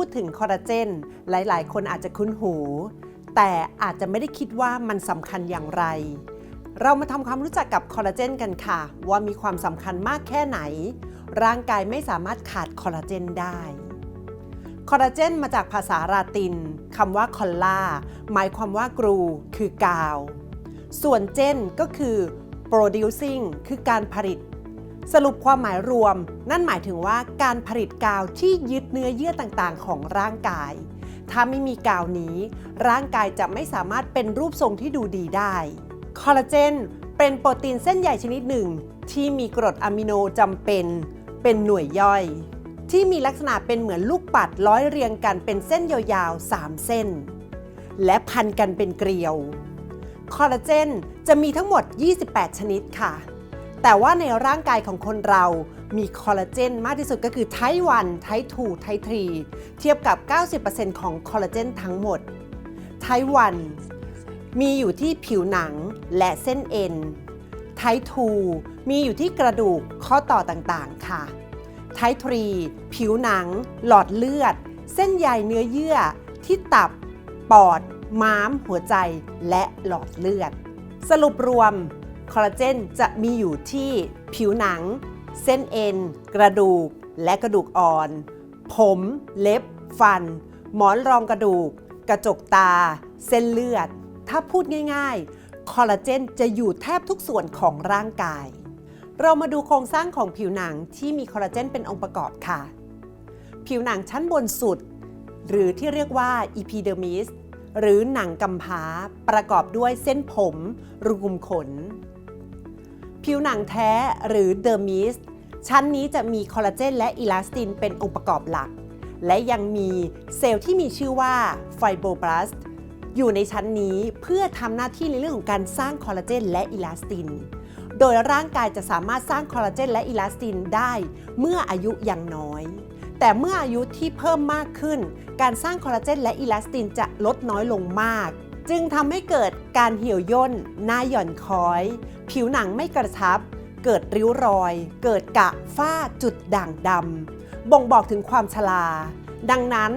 พูดถึงคอลลาเจนหลาย ๆ คนอาจจะคุ้นหู แต่อาจจะไม่ได้คิดว่ามันสำคัญอย่างไร เรามาทำความรู้จักกับคอลลาเจนกันค่ะ ว่ามีความสำคัญมากแค่ไหน ร่างกายไม่สามารถขาดคอลลาเจนได้คอลลาเจนมาจากภาษาลาตินคำว่าคอลลาหมายความว่ากรู คือกาว ส่วนเจนก็คือ producing คือการผลิต สรุปความหมายรวม นั่นหมายถึงว่าการผลิตกาวที่ยึดเนื้อเยื่อต่างๆ ของร่างกาย ถ้าไม่มีกาวนี้ ร่างกายจะไม่สามารถเป็นรูปทรงที่ดูดีได้ คอลลาเจนเป็นโปรตีนเส้นใหญ่ชนิดหนึ่ง ที่มีกรดอะมิโนจำเป็น เป็นหน่วยย่อย ที่มีลักษณะเป็นเหมือนลูกปัดร้อยเรียงกันเป็นเส้นยาวๆ 3 เส้น และพันกันเป็นเกลียว คอลลาเจนจะมีทั้งหมด 28 ชนิดค่ะ แต่ว่าในร่างกายของคนเรามีคอลลาเจนมากที่สุดก็คือไทป์1ไทป์2ไทป์3เทียบกับ 90%ของคอลลาเจนทั้งหมดไทป์1มีอยู่ที่ผิวหนังและเส้นเอ็นไทป์2มีอยู่ที่กระดูกข้อต่อต่างๆ ค่ะไทป์3ผิวหนัง หลอดเลือด เส้นใยเนื้อเยื่อ ที่ตับ ปอด ม้าม หัวใจ และหลอดเลือด สรุปรวม คอลลาเจนจะมีอยู่ที่ผิวหนัง เส้นเอ็น กระดูก และกระดูกอ่อน ผม เล็บ ฟัน หมอนรองกระดูก กระจกตา เส้นเลือด ถ้าพูดง่ายๆ คอลลาเจนจะอยู่แทบทุกส่วนของร่างกาย เรามาดูโครงสร้างของผิวหนังที่มีคอลลาเจนเป็นองค์ประกอบค่ะ ผิวหนังชั้นบนสุด หรือที่เรียกว่า epidermis หรือหนังกำพร้าประกอบด้วยเส้นผม รูขุมขน ผิวหนังแท้หรือเดอร์มิสชั้นนี้จะมีคอลลาเจนและอิลาสตินเป็นองค์ประกอบหลัก และยังมีเซลล์ที่มีชื่อว่าไฟโบบลาสต์อยู่ในชั้นนี้เพื่อทำหน้าที่ในเรื่องของการสร้างคอลลาเจนและอิลาสติน โดยร่างกายจะสามารถสร้างคอลลาเจนและอิลาสตินได้เมื่ออายุยังน้อย แต่เมื่ออายุที่เพิ่มมากขึ้น การสร้างคอลลาเจนและอิลาสตินจะลดน้อยลงมาก จึงทำให้เกิดการเหี่ยวย่น หน้าหย่อนคล้อย ผิวหนังไม่กระชับ เกิดริ้วรอย เกิดกะฝ้าจุดด่างดำบ่งบอกถึงความชรา ดังนั้น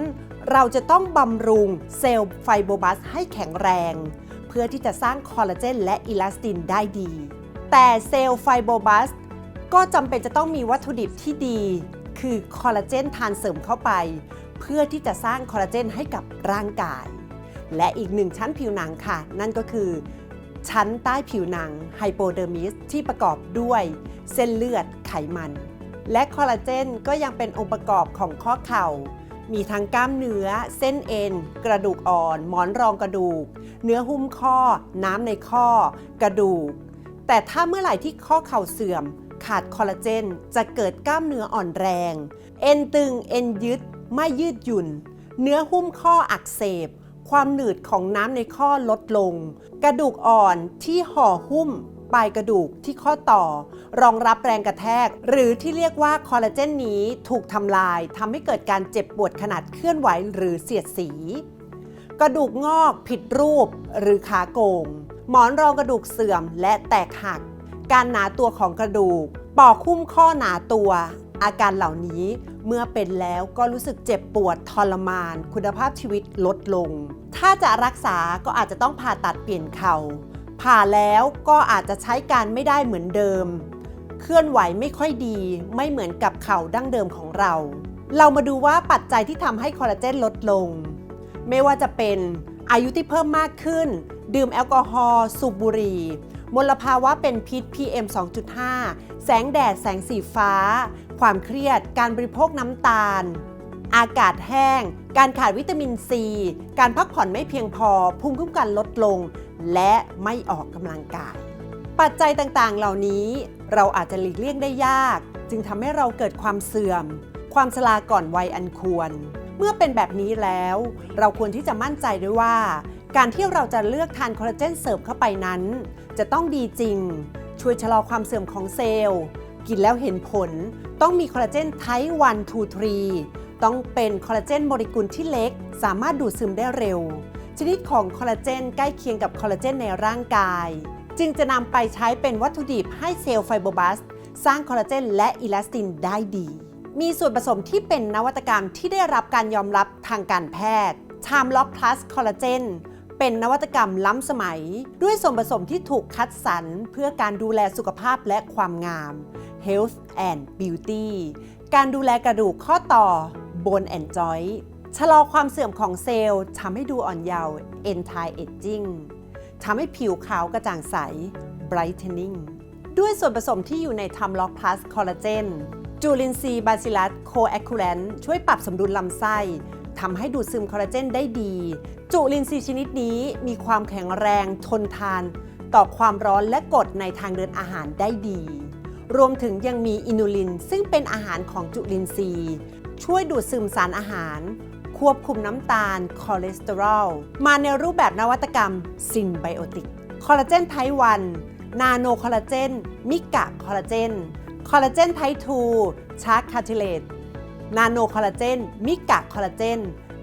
เราจะต้องบำรุงเซลล์ไฟโบบัสให้แข็งแรง เพื่อที่จะสร้างคอลลาเจนและอิลาสตินได้ดี แต่เซลล์ไฟโบบัสก็จำเป็นจะต้องมีวัตถุดิบที่ดี คือคอลลาเจนทานเสริมเข้าไป เพื่อที่จะสร้างคอลลาเจนให้กับร่างกาย และอีกหนึ่งชั้นผิวหนังค่ะ นั่นก็คือ ชั้นใต้ผิวหนังไฮโปเดอร์มิสที่ประกอบด้วยเส้นเลือดไขมัน และคอลลาเจนก็ยังเป็นองค์ประกอบของข้อเข่า มีทั้งกล้ามเนื้อ เส้นเอ็น กระดูกอ่อน หมอนรองกระดูก เนื้อหุ้มข้อ น้ำในข้อ กระดูก แต่ถ้าเมื่อไหร่ที่ข้อเข่าเสื่อม ขาดคอลลาเจน จะเกิดกล้ามเนื้ออ่อนแรง เอ็นตึง เอ็นยึด ไม่ยืดหยุ่น เนื้อหุ้มข้ออักเสบ ความหนืดของน้ำในข้อลดลง กระดูกอ่อนที่ห่อหุ้มปลายกระดูกที่ข้อต่อ รองรับแรงกระแทก หรือที่เรียกว่าคอลลาเจนนี้ถูกทำลายทำให้เกิดการเจ็บปวดขนาดเคลื่อนไหวหรือเสียดสี กระดูกงอกผิดรูปหรือขาโกง หมอนรองกระดูกเสื่อมและแตกหัก การหนาตัวของกระดูก ปอกหุ้มข้อหนาตัว อาการเหล่านี้ เมื่อเป็นแล้วก็รู้สึกเจ็บปวดทรมาน คุณภาพชีวิตลดลง ถ้าจะรักษาก็อาจจะต้องผ่าตัดเปลี่ยนเข่าผ่าแล้วก็อาจจะใช้การไม่ได้เหมือนเดิม เคลื่อนไหวไม่ค่อยดี ไม่เหมือนกับเข่าดั้งเดิมของเรา เรามาดูว่าปัจจัยที่ทำให้คอลลาเจนลดลง ไม่ว่าจะเป็นอายุที่เพิ่มมากขึ้น ดื่มแอลกอฮอล์สูบบุหรี่มลภาวะเป็นพิษ PM 2.5 แสงแดด แสงสีฟ้า ความเครียด การบริโภคน้ำตาล อากาศแห้ง การขาดวิตามินซี การพักผ่อนไม่เพียงพอ ภูมิคุ้มกันลดลง และไม่ออกกำลังกาย ปัจจัยต่างๆ เหล่านี้เราอาจจะหลีกเลี่ยงได้ยาก จึงทำให้เราเกิดความเสื่อม ความชราก่อนวัยอันควร เมื่อเป็นแบบนี้แล้ว เราควรที่จะมั่นใจด้วยว่า การที่เราจะเลือกทานคอลลาเจนเสริมเข้าไปนั้น จะต้องดีจริง ช่วยชะลอความเสื่อมของเซลล์ กินแล้วเห็นผล ต้องมีคอลลาเจนไทป์1 2 3 ต้องเป็นคอลลาเจนโมเลกุลที่เล็ก สามารถดูดซึมได้เร็ว ชนิดของคอลลาเจนใกล้เคียงกับคอลลาเจนในร่างกาย จึงจะนำไปใช้เป็นวัตถุดิบให้เซลล์ไฟโบบลาสสร้างคอลลาเจนและอิลาสตินได้ดี มีส่วนผสมที่เป็นนวัตกรรมที่ได้รับการยอมรับทางการแพทย์ Time Lock Plus Collagen เป็นนวัตกรรมล้ำสมัย ด้วยส่วนผสมที่ถูกคัดสรรเพื่อการดูแลสุขภาพและความงาม Health and Beauty การดูแลกระดูกข้อต่อ Bone and Joint ชะลอความเสื่อมของเซลล์ทำให้ดูอ่อนเยาว์ Anti Aging ทำให้ผิวขาวกระจ่างใส Brightening ด้วยส่วนผสมที่อยู่ใน t i m Lock Plus Collagen จูลินทรีบาซิลัสโคแอคูแลนช่วยปรับสมดุลลำไส้ทำให้ดูดซึมคอลลาเจนได้ดี จุลินทรีย์ชนิดนี้มีความแข็งแรงทนทาน ต่อความร้อนและกรดในทางเดินอาหารได้ดี รวมถึงยังมีอินูลิน ซึ่งเป็นอาหารของจุลินทรีย์ ช่วยดูดซึมสารอาหาร ควบคุมน้ำตาล คอเลสเตอรอล มาในรูปแบบนวัตกรรมซินไบโอติก คอลลาเจนไทป์1นาโนคอลลาเจน มิกะคอลลาเจน คอลลาเจนไทป์2ชาร์คคาทิเลตนาโนคอลลาเจน มิกะคอลลาเจน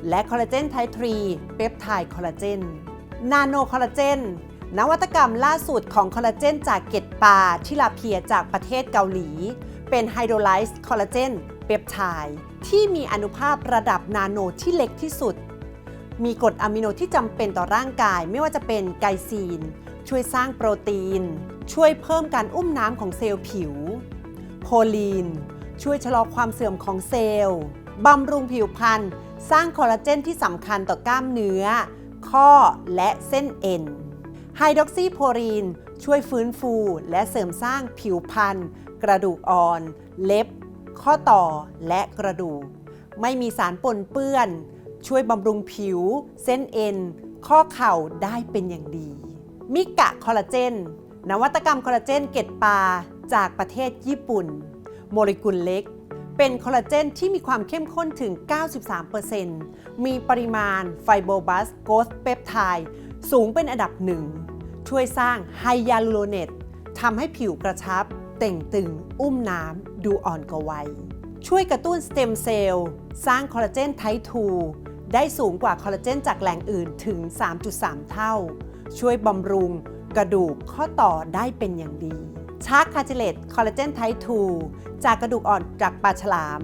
และคอลลาเจนไทป์3เปปไทด์คอลลาเจน นาโนคอลลาเจน นวัตกรรมล่าสุดของคอลลาเจนจากเกล็ดปลาทิลาเพียจากประเทศเกาหลี เป็นไฮโดรไลซ์คอลลาเจนเปปไทด์ที่มีอนุภาพระดับนาโนที่เล็กที่สุด มีกรดอะมิโนที่จำเป็นต่อร่างกายไม่ว่าจะเป็นไกซีน ช่วยสร้างโปรตีน ช่วยเพิ่มการอุ้มน้ำของเซลล์ผิว โพลีน ช่วยชะลอความเสื่อมของเซลล์บำรุงผิวพรรณสร้างคอลลาเจนที่สำคัญต่อกล้ามเนื้อ ข้อและเส้นเอ็น ไฮดรอกซีโพลีนช่วยฟื้นฟูและเสริมสร้างผิวพรรณกระดูกอ่อน เล็บ ข้อต่อและกระดูก ไม่มีสารปนเปื้อน ช่วยบำรุงผิว เส้นเอ็น ข้อเข่าได้เป็นอย่างดี มิกะคอลลาเจน นวัตกรรมคอลลาเจนเกล็ดปา จากประเทศญี่ปุ่น โมเลกุลเล็ก เป็นคอลลาเจนที่มีความเข้มข้นถึง 93%มีปริมาณไฟโบบัสโกสเปปไทด์ สูงเป็นอันดับหนึ่ง ช่วยสร้างไฮยาลูโรเนตทำให้ผิวกระชับ เต่งตึง อุ้มน้ำ ดูอ่อนกว่าวัย ช่วยกระตุ้นสเต็มเซลล์ สร้างคอลลาเจนไทป์2ได้สูงกว่าคอลลาเจนจากแหล่งอื่นถึง 3.3 เท่า ช่วยบำรุงกระดูกข้อต่อได้เป็นอย่างดี ชาร์คคาเจเลตคอลลาเจนไทป์2จากกระดูกอ่อนจากปลาฉลาม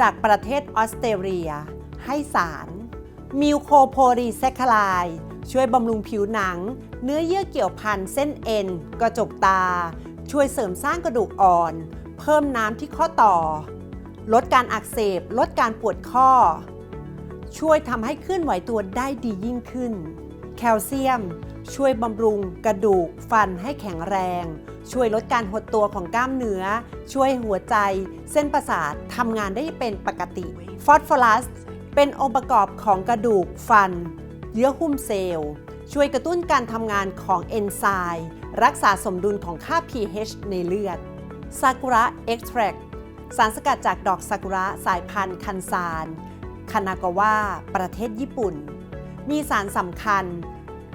จากประเทศออสเตรเลีย ให้สาร มิวโคโพลีแซคคาไลช่วยบำรุงผิวหนัง เนื้อเยื่อเกี่ยวพันเส้นเอ็น กระจกตา ช่วยเสริมสร้างกระดูกอ่อน เพิ่มน้ำที่ข้อต่อ ลดการอักเสบ ลดการปวดข้อ ช่วยทำให้เคลื่อนไหวตัวได้ดียิ่งขึ้น แคลเซียม ช่วยบำรุงกระดูกฟันให้แข็งแรง ช่วยลดการหดตัวของกล้ามเนื้อ ช่วยหัวใจ เส้นประสาททำงานได้เป็นปกติ ฟอสฟอรัส เป็นองค์ประกอบของกระดูกฟัน เยื่อหุ้มเซลล์ ช่วยกระตุ้นการทำงานของเอนไซม์รักษาสมดุลของค่า pH ในเลือดซากุระเอ็ก t ทร t สารสกัดจากดอกซากุระสายพันธุ์คันซานคานากาวะประเทศญี่ปุ่น มีสารสำคัญ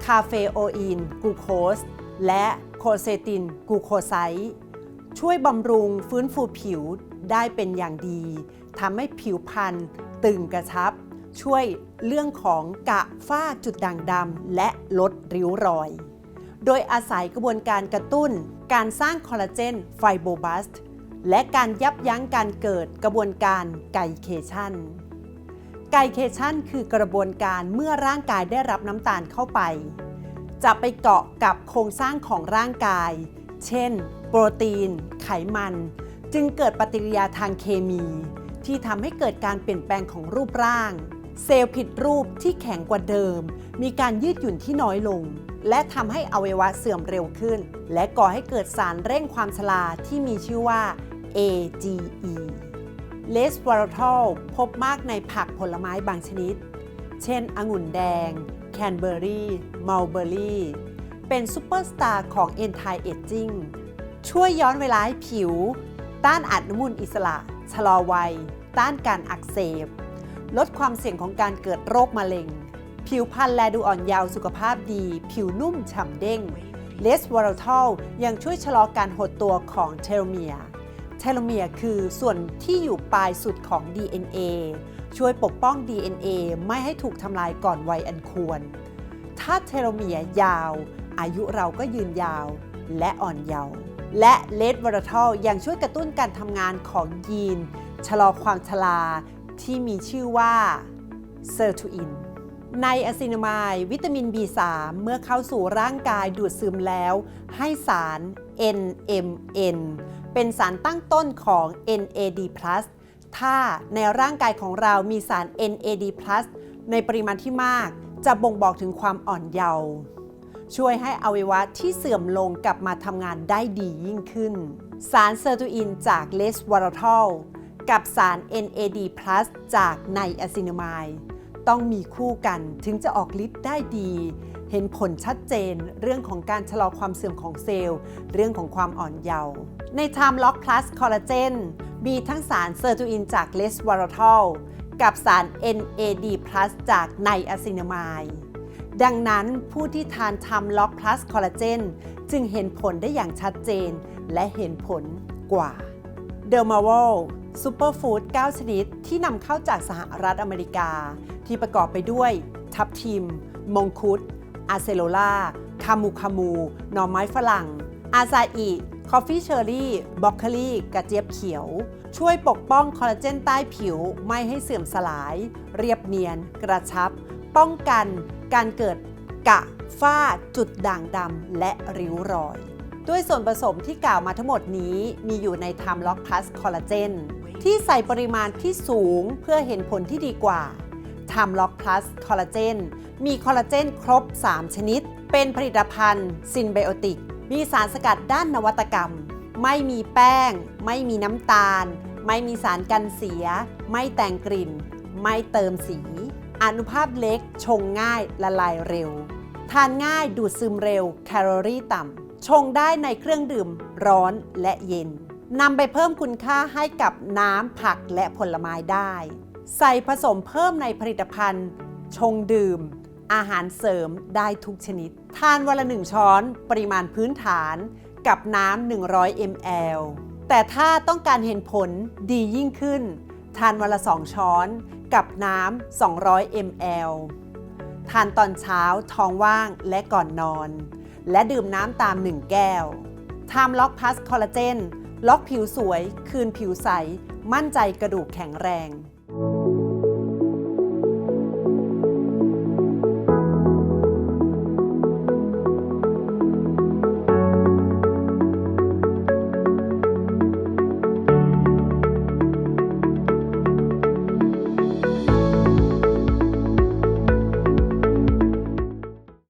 คาเฟโออีนกูโคส และโคเซตินกูโคไซต์ช่วยบำรุงฟื้นฟูผิวได้เป็นอย่างดีทำให้ผิวพรรณ ตึงกระชับ ช่วยเรื่องของกะฝ้าจุดด่างดำและลดริ้วรอย โดยอาศัยกระบวนการกระตุ้น การสร้างคอลลาเจนไฟโบบัสต์และการยับยั้งการเกิดกระบวนการไกเคชันไกเคชันคือกระบวนการเมื่อร่างกายได้รับน้ำตาลเข้าไป จะไปเกาะกับโครงสร้างของร่างกาย เช่น โปรตีน ไขมัน จึงเกิดปฏิกิริยาทางเคมี ที่ทำให้เกิดการเปลี่ยนแปลงของรูปร่าง เซลล์ผิดรูปที่แข็งกว่าเดิม มีการยืดหยุ่นที่น้อยลง และทำให้อวัยวะเสื่อมเร็วขึ้น และก่อให้เกิดสารเร่งความชราที่มีชื่อว่า AGE เลสวอร์ทอลพบมากในผักผลไม้บางชนิด เช่น องุ่นแดง แคนเบอรี่มัลเบอรี่ เป็นซูเปอร์สตาร์ของ Anti Aging ช่วยย้อนเวลาให้ผิว ต้านอนุมูลอิสระ ชะลอวัย ต้านการอักเสบ ลดความเสี่ยงของการเกิดโรคมะเร็ง ผิวพรรณแลดูอ่อนเยาว์สุขภาพดี ผิวนุ่มฉ่ำเด้งเลสวอร์ทอลยังช่วยชะลอการหดตัวของเทโลเมีย เทโลเมียคือส่วนที่อยู่ปลายสุดของ DNA ช่วยปกป้อง DNA ไม่ให้ถูกทำลายก่อนวัยอันควร ถ้าเทโลเมียยาว อายุเราก็ยืนยาวและอ่อนเยาว์ และเลดวอร์ทอลยังช่วยกระตุ้นการทำงานของยีน ชะลอความชราที่มีชื่อว่าเซอร์ทูอินในอะซินามายวิตามิน B3 เมื่อเข้าสู่ร่างกายดูดซึมแล้ว ให้สาร NMN เป็นสารตั้งต้นของ NAD+ ถ้าในร่างกายของเรามีสาร NAD+ ในปริมาณที่มาก จะบ่งบอกถึงความอ่อนเยาว์ ช่วยให้อวัยวะที่เสื่อมลงกลับมาทำงานได้ดียิ่งขึ้น สารเซอร์ตูอินจากเลสวอร์ทอลกับสาร NAD+ จากไนอะซินามายต้องมีคู่กันถึงจะออกฤทธิ์ได้ดี เห็นผลชัดเจนเรื่องของการชะลอความเสื่อมของเซลล์ เรื่องของความอ่อนเยาว์ใน Time Lock Plus Collagen มีทั้งสารเซอร์ตูอินจากเลสวอร์ทอลกับสาร NAD+ จากไนอะซินามาย ดังนั้นผู้ที่ทานทำล็อกพลัสคอลลาเจนจึงเห็นผลได้อย่างชัดเจนและเห็นผลกว่า เดอร์มา l ลซูเปอร์ฟู้ด9ชนิดที่นำเข้าจากสหรัฐอเมริกา ที่ประกอบไปด้วย ทับทิม มงคุด อาเซโลล่า คามูคามู หน่อไม้ฝรั่ง อาซาอิคอฟฟี่เชอร์รี่บล็อกโคลีกระเจี๊ยบเขียว ช่วยปกป้องคอลลาเจนใต้ผิวไม่ให้เสื่อมสลาย เรียบเนียน กระชับ ป้องกัน การเกิดกะฝ้าจุดด่างดำและริ้วรอย ด้วยส่วนผสมที่กล่าวมาทั้งหมดนี้มีอยู่ใน Time Lock Plus Collagen ที่ใส่ปริมาณที่สูงเพื่อเห็นผลที่ดีกว่า Time Lock Plus Collagen มีคอลลาเจนครบ 3 ชนิด เป็นผลิตภัณฑ์ซินไบโอติก มีสารสกัดด้านนวัตกรรม ไม่มีแป้ง ไม่มีน้ำตาล ไม่มีสารกันเสีย ไม่แต่งกลิ่น ไม่เติมสี อนุภาพเล็ก ชงง่ายละลายเร็ว ทานง่ายดูดซึมเร็ว แคลอรี่ต่ำ ชงได้ในเครื่องดื่มร้อนและเย็นนำไปเพิ่มคุณค่าให้กับน้ำผักและผลไม้ได้ ใส่ผสมเพิ่มในผลิตภัณฑ์ ชงดื่ม อาหารเสริมได้ทุกชนิด ทานวันละหนึ่งช้อน ปริมาณพื้นฐานกับน้ำ 100 ml แต่ถ้าต้องการเห็นผลดียิ่งขึ้น ทานวันละ 2 ช้อนกับน้ำ 200 ml ทานตอนเช้าท้องว่างและก่อนนอน และดื่มน้ำตาม 1 แก้ว Time Lock Plus Collagen ล็อกผิวสวย คืนผิวใส มั่นใจกระดูกแข็งแรง